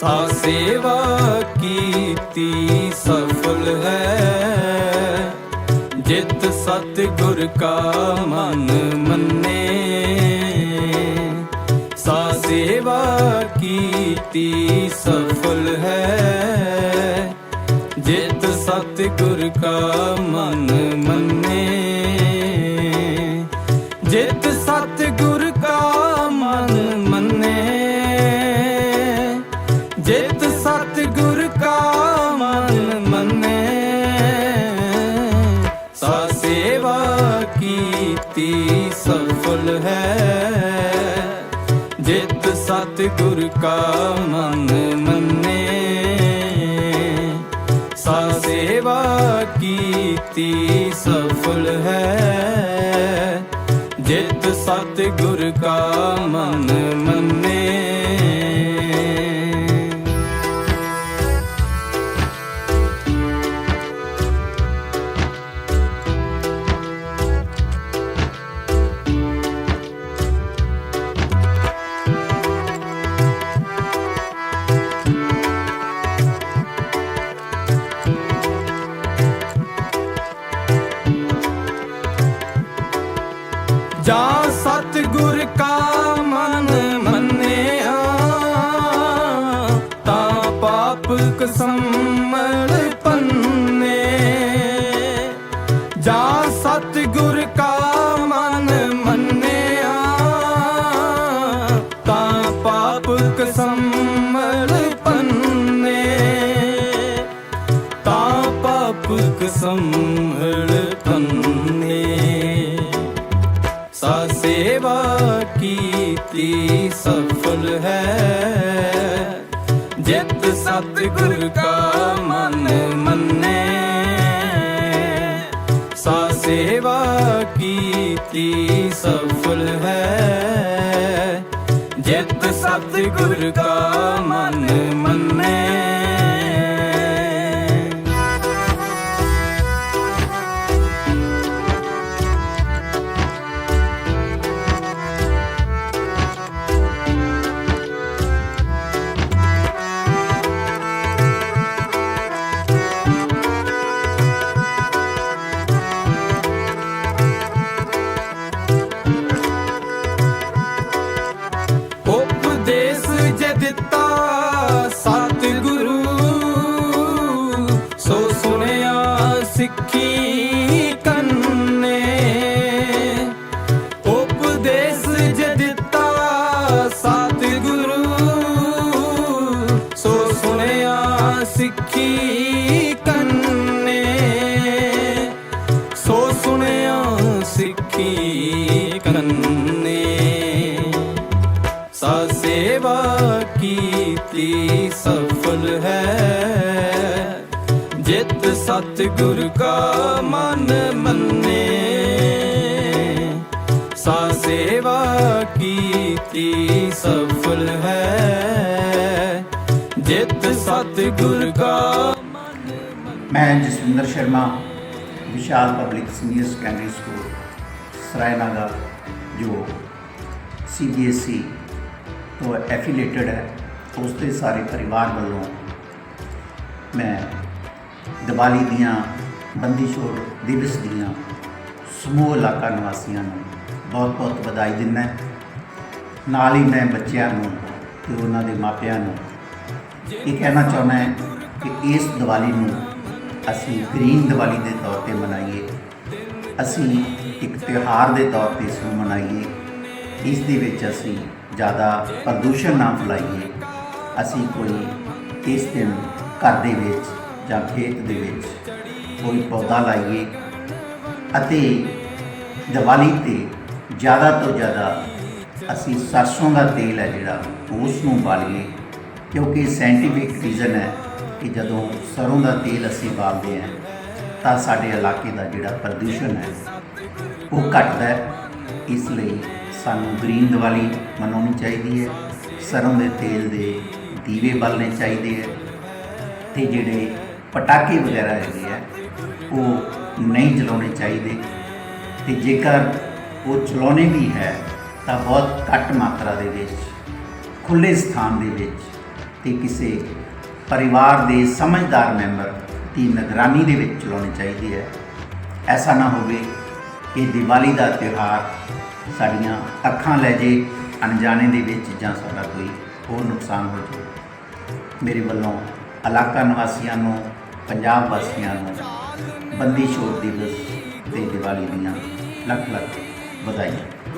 ਸਾ ਸੇਵਾ ਕੀਤੀ ਸਫਲ ਹੈ। ਜਿਤ ਸਤ ਗੁਰ ਕਾ ਮਨ ਮੰਨੇ। ਸਾ ਸੇਵਾ ਕੀਤੀ ਸਫਲ ਹੈ। ਜਿਤ ਸਤ ਗੁਰ ਕਾ ਮਨ ਮੰਨੇ। ਜਿਤ ਸਤ ਕਾ ਮਨ ਮੰਨੇ। ਸਾ ਸੇਵਾ ਕੀਤੀ ਸਫਲ ਹੈ। ਜਿਤ ਸਤਿਗੁਰ ਕਾ ਮਨ ਮੰਨੇ। ਜਾ ਸਤ ਗੁਰ ਕਾ ਮਨ ਮੰਨਿਆ, ਤਾਂ ਪਾਪ ਕਸਮਲ ਪੰਨੇ। ਜਾ ਸਤ ਗੁਰ ਕਾ ਮਨ ਮੰਨਿਆ, ਤਾਂ ਪਾਪ ਕਸਮਲ ਪੰਨੇ। ਤਾਂ ਪਾਪ ਕਸਮਲ ਸੇਵਾ ਕੀਤੀ, ਸਫਲ ਹੈ। ਜਿਤ ਸਤ ਗੁਰ ਕਾ ਮਨ ਮੰਨੇ। ਸਾ ਸੇਵਾ ਕੀਤੀ, ਸਫਲ ਹੈ। ਜਿਤ ਸਤ ਗੁਰ ਕਾ ਮਨ ਮੰਨੇ। ਸਿੱਖੀ ਕੰਨੇ ਉਪਦੇਸ ਜੇ ਦਿੱਤਾ ਸਤ ਗੁਰੂ ਸੋ ਸੁਣਿਆ ਸਿੱਖੀ ਕੰਨੇ। ਸੋ ਸੁਣਿਆ ਸਿੱਖੀ ਕੰਨੇ। ਸਾ ਸੇਵਾ ਕੀਤੀ, ਸਫਲ ਹੈ। ਜਿਤ ਸਤ ਗੁਰ ਕਾ ਮਨ ਮੰਨੇ ਸਾ ਸੇਵਾ ਕੀਤੀ ਸਫਲ ਹੈ ਜਿਤ ਸਤ ਗੁਰ ਕਾ ਮਨ ਮੈਂ Jaswinder Sharma Vishal public senior secondary school Sarainaga ਜੋ ਸੀਬੀਐਸਈ ਤੋਂ ਐਫੀਲੀਏਟਡ ਹੈ ਉਸ ਦੇ ਸਾਰੇ ਪਰਿਵਾਰ ਵੱਲੋਂ ਮੈਂ ਦੀਵਾਲੀ ਦੀਆਂ ਬੰਦੀ ਛੋੜ ਦਿਵਸ ਦੀਆਂ ਸਮੂਹ ਇਲਾਕਾ ਨਿਵਾਸੀਆਂ ਨੂੰ ਬਹੁਤ-ਬਹੁਤ ਵਧਾਈ ਦਿੰਦਾ ਨਾਲ ਹੀ ਮੈਂ ਬੱਚਿਆਂ ਨੂੰ ਤੇ ਉਹਨਾਂ ਦੇ ਮਾਪਿਆਂ ਨੂੰ ਇਹ ਕਹਿਣਾ ਚਾਹੁੰਦਾ ਹਾਂ ਕਿ ਇਸ ਦੀਵਾਲੀ ਨੂੰ ਅਸੀਂ ਗ੍ਰੀਨ ਦੀਵਾਲੀ ਦੇ ਤੌਰ ਤੇ ਮਨਾਈਏ। ਅਸੀਂ ਇੱਕ ਤਿਉਹਾਰ ਦੇ ਤੌਰ ਤੇ ਇਸ ਨੂੰ ਮਨਾਈਏ। ਇਸ ਦੇ ਵਿੱਚ ਅਸੀਂ ਜ਼ਿਆਦਾ ਪ੍ਰਦੂਸ਼ਣ ਨਾ ਫੈਲਾਈਏ। ਅਸੀਂ ਕੋਈ ਇਸ ਦਿਨ ਘਰ ਦੇ ਵਿੱਚ ਜਾਂ ਖੇਤ ਦੇ ਵਿੱਚ ਕੋਈ ਪੌਦਾ ਲਾਈਏ ਅਤੇ ਦੀਵਾਲੀ ਤੇ ਜ਼ਿਆਦਾ ਤੋਂ ਜ਼ਿਆਦਾ ਅਸੀਂ ਸਰਸੋਂ ਦਾ ਤੇਲ ਹੈ ਜਿਹੜਾ ਉਸ ਨੂੰ ਬਾਲੀਏ, ਕਿਉਂਕਿ ਸਾਇੰਟੀਫਿਕ ਰੀਜ਼ਨ ਹੈ ਕਿ ਜਦੋਂ ਸਰੋਂ ਦਾ ਤੇਲ ਅਸੀਂ ਬਾਲਦੇ ਹਾਂ, ਤਾਂ ਸਾਡੇ ਇਲਾਕੇ ਦਾ ਜਿਹੜਾ ਪ੍ਰਦੂਸ਼ਣ ਹੈ, ਉਹ ਘਟਦਾ ਹੈ। ਇਸ ਲਈ ਸਾਨੂੰ ਗ੍ਰੀਨ ਦੀਵਾਲੀ ਮਨਾਉਣੀ ਚਾਹੀਦੀ ਹੈ। ਸਰੋਂ ਦੇ ਤੇਲ ਦੇ ਦੀਵੇ ਬਾਲਣੇ ਚਾਹੀਦੇ ਹੈ ਤੇ ਜਿਹੜੇ ਪਟਾਕੇ ਵਗੈਰਾ ਹੈਗੇ ਆ, ਉਹ ਨਹੀਂ ਚਲਾਉਣੇ ਚਾਹੀਦੇ। ਤੇ ਜੇਕਰ ਉਹ ਚਲਾਉਣੇ ਵੀ ਹੈ, ਤਾਂ ਬਹੁਤ ਘੱਟ ਮਾਤਰਾ ਦੇ ਵਿੱਚ ਖੁੱਲੇ ਸਥਾਨ ਦੇ ਵਿੱਚ ਇਹ ਕਿਸੇ ਪਰਿਵਾਰ ਦੇ ਸਮਝਦਾਰ ਮੈਂਬਰ ਦੀ ਨਿਗਰਾਨੀ ਦੇ ਵਿੱਚ ਚਲਾਉਣੀ ਚਾਹੀਦੀ ਹੈ। ਐਸਾ ਨਾ ਹੋਵੇ ਕਿ ਦੀਵਾਲੀ ਦਾ ਤਿਉਹਾਰ ਸਾਡੀਆਂ ਅੱਖਾਂ ਲੈ ਜੇ ਅਣਜਾਣੇ ਦੇ ਵਿੱਚ ਜਾਂ ਸਾਡਾ ਕੋਈ ਹੋਰ ਨੁਕਸਾਨ ਹੋ ਜਾਵੇ। ਮੇਰੇ ਵੱਲੋਂ ਇਲਾਕਾ ਨਿਵਾਸੀਆਂ ਨੂੰ ਪੰਜਾਬ ਵਾਸੀਆਂ ਨੂੰ ਬੰਦੀ ਛੋੜ ਦਿਵਸ ਤੇ ਦੀਵਾਲੀ ਦੀਆਂ ਲੱਖ ਲੱਖ ਵਧਾਈਆਂ।